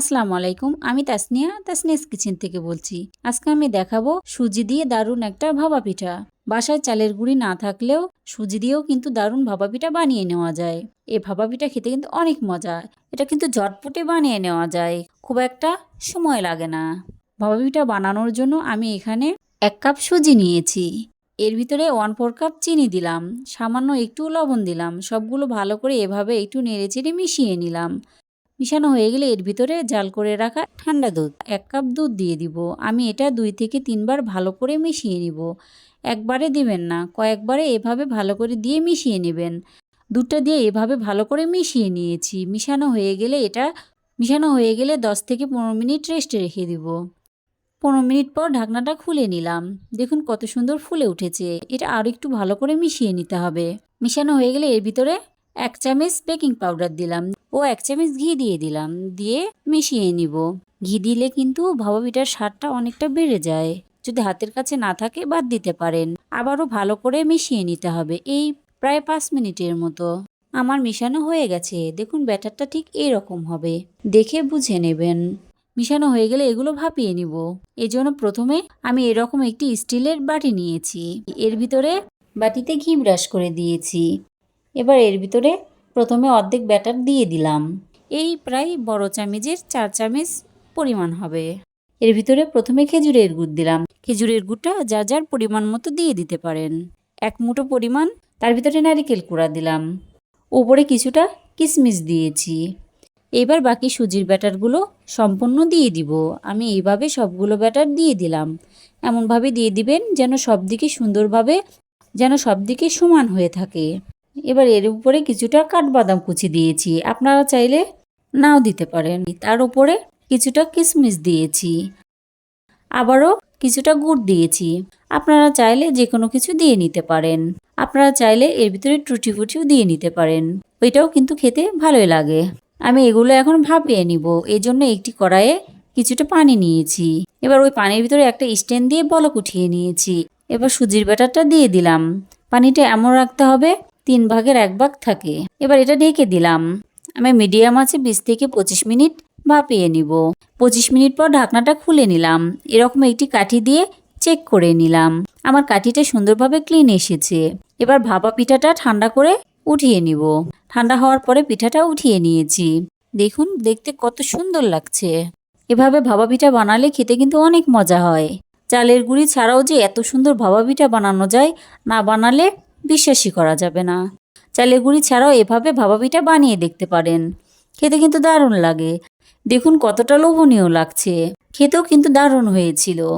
আসসালামু আলাইকুম, আমি তাসনিয়া, তাসনিয়াস কিচেন থেকে বলছি। আজকে আমি দেখাবো সুজি দিয়ে দারুণ একটা ভাপা পিঠা। বাসায় চালের গুঁড়ি না থাকলেও সুজি দিয়েও কিন্তু দারুণ ভাপা পিঠা বানিয়ে নেওয়া যায়। এ ভাপা পিঠা খেতে কিন্তু অনেক মজা। এটা কিন্তু ঝটপটে বানিয়ে নেওয়া যায়। খুব একটা সময় লাগে না। ভাপা পিঠা বানানোর জন্য আমি এখানে এক কাপ সুজি নিয়েছি। এর ভিতরে ওয়ান ফোর কাপ চিনি দিলাম। সামান্য একটু লবণ দিলাম। সবগুলো ভালো করে এভাবে একটু নেড়েচেড়ে মিশিয়ে নিলাম। মিশানো হয়ে গেলে এর ভিতরে জাল করে রাখা ঠান্ডা দুধ। এক কাপ দুধ দিয়ে দিব। আমি এটা দুই থেকে তিনবার ভালো করে মিশিয়ে নিব। একবারে দিবেন না, কয়েকবারে এভাবে ভালো করে দিয়ে মিশিয়ে নেবেন। দুধটা দিয়ে এভাবে ভালো করে মিশিয়ে নিয়েছি। মিশানো হয়ে গেলে এটা, মিশানো হয়ে গেলে দশ থেকে পনেরো মিনিট রেস্টে রেখে দিব। পনেরো মিনিট পর ঢাকনাটা খুলে নিলাম। দেখুন কত সুন্দর ফুলে উঠেছে। এটা আরও একটু ভালো করে মিশিয়ে নিতে হবে। মিশানো হয়ে গেলে এর ভিতরে এক চামচ বেকিং পাউডার দিলাম ও এক চামচ ঘি দিয়ে দিলাম, দিয়ে মিশিয়ে নিব। ঘি দিলে কিন্তু ভাবা পিঠার স্বাদটা অনেকটা বেড়ে যায়। যদি হাতের কাছে না থাকে, বাদ দিতে পারেন। আবারও ভালো করে মিশিয়ে নিতে হবে এই প্রায় পাঁচ মিনিটের মতো। আমার মিশানো হয়ে গেছে। দেখুন, ব্যাটারটা ঠিক এরকম হবে। দেখে বুঝে নেবেন। মিশানো হয়ে গেলে এগুলো ভাপিয়ে নিব। এজন্য প্রথমে আমি এরকম একটি স্টিলের বাটি নিয়েছি। এর ভিতরে বাটিতে ঘি ব্রাশ করে দিয়েছি। এবার এর ভিতরে প্রথমে অর্ধেক ব্যাটার দিয়ে দিলাম। এই প্রায় বড় চামচের চার চামচ পরিমাণ হবে। এর ভিতরে প্রথমে খেজুরের গুড় দিলাম। খেজুরের গুড়টা যার যার পরিমাণ মতো দিয়ে দিতে পারেন। এক মুঠো পরিমাণ তার ভিতরে নারিকেল কুড়া দিলাম। উপরে কিছুটা কিশমিশ দিয়েছি। এবার বাকি সুজির ব্যাটারগুলো সম্পূর্ণ দিয়ে দিব। আমি এইভাবে সবগুলো ব্যাটার দিয়ে দিলাম। এমনভাবে দিয়ে দিবেন যেন সব দিকে সুন্দরভাবে যেন সব দিকে সমান হয়ে থাকে। এবার এর উপরে কিছুটা কাঠবাদাম কুচি দিয়েছি। আপনারা চাইলে নাও দিতে পারেন। তার উপরে কিছুটা কিশমিশ দিয়েছি। আবারও কিছুটা গুড় দিয়েছি। আপনারা চাইলে যে কোনো কিছু দিয়ে নিতে পারেন। আপনারা চাইলে এর ভিতরে টুটি ফুটিও দিয়ে নিতে পারেন। ওইটাও কিন্তু খেতে ভালোই লাগে। আমি এগুলো এখন ভাপিয়ে নিব। এই জন্য একটি কড়াইয়ে কিছুটা পানি নিয়েছি। এবার ওই পানির ভিতরে একটা স্ট্যান্ড দিয়ে বলক উঠিয়ে নিয়েছি। এবার সুজির ব্যাটারটা দিয়ে দিলাম। পানিটা এমন রাখতে হবে তিন ভাগের এক ভাগ থাকে। এবার এটা ঢেকে দিলাম। আমি মিডিয়াম আছে বিশ থেকে পঁচিশ মিনিট ভাপিয়ে নিব। পঁচিশ মিনিট পর ঢাকনাটা খুলে নিলাম। এরকম একটি কাঠি দিয়ে চেক করে নিলাম। আমার কাঠিটা সুন্দরভাবে ক্লিন এসেছে। এবার ভাপা পিঠাটা ঠান্ডা করে উঠিয়ে নিব। ঠান্ডা হওয়ার পরে পিঠাটা উঠিয়ে নিয়েছি। দেখুন, দেখতে কত সুন্দর লাগছে। এভাবে ভাপা পিঠা বানালে খেতে কিন্তু অনেক মজা হয়। চালের গুঁড়ি ছাড়াও যে এত সুন্দর ভাপা পিঠা বানানো যায়, না বানালে বিশ্বাসই করা যাবে না। চালের গুঁড়ি ছাড়াও এভাবে ভাপা পিঠা বানিয়ে দেখতে পারেন। খেতে কিন্তু দারুণ লাগে। দেখুন কতটা লোভনীয় লাগছে। খেতেও কিন্তু দারুণ হয়েছিল।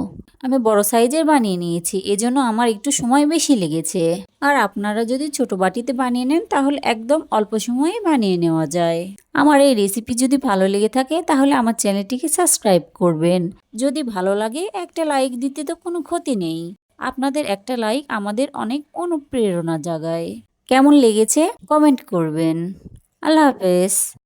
আমি বড় সাইজের বানিয়ে নিয়েছি, এজন্য আমার একটু সময় বেশি লেগেছে। আর আপনারা যদি ছোট বাটিতে বানিয়ে নেন, তাহলে একদম অল্প সময়ে বানিয়ে নেওয়া যায়। আমার এই রেসিপি যদি ভালো লেগে থাকে, তাহলে আমার চ্যানেলটিকে সাবস্ক্রাইব করবেন। যদি ভালো লাগে, একটা লাইক দিতে তো কোনো ক্ষতি নেই। আপনাদের একটা লাইক আমাদের অনেক অনুপ্রেরণা জাগায়। কেমন লেগেছে? কমেন্ট করবেন। আল্লাহ হাফেজ।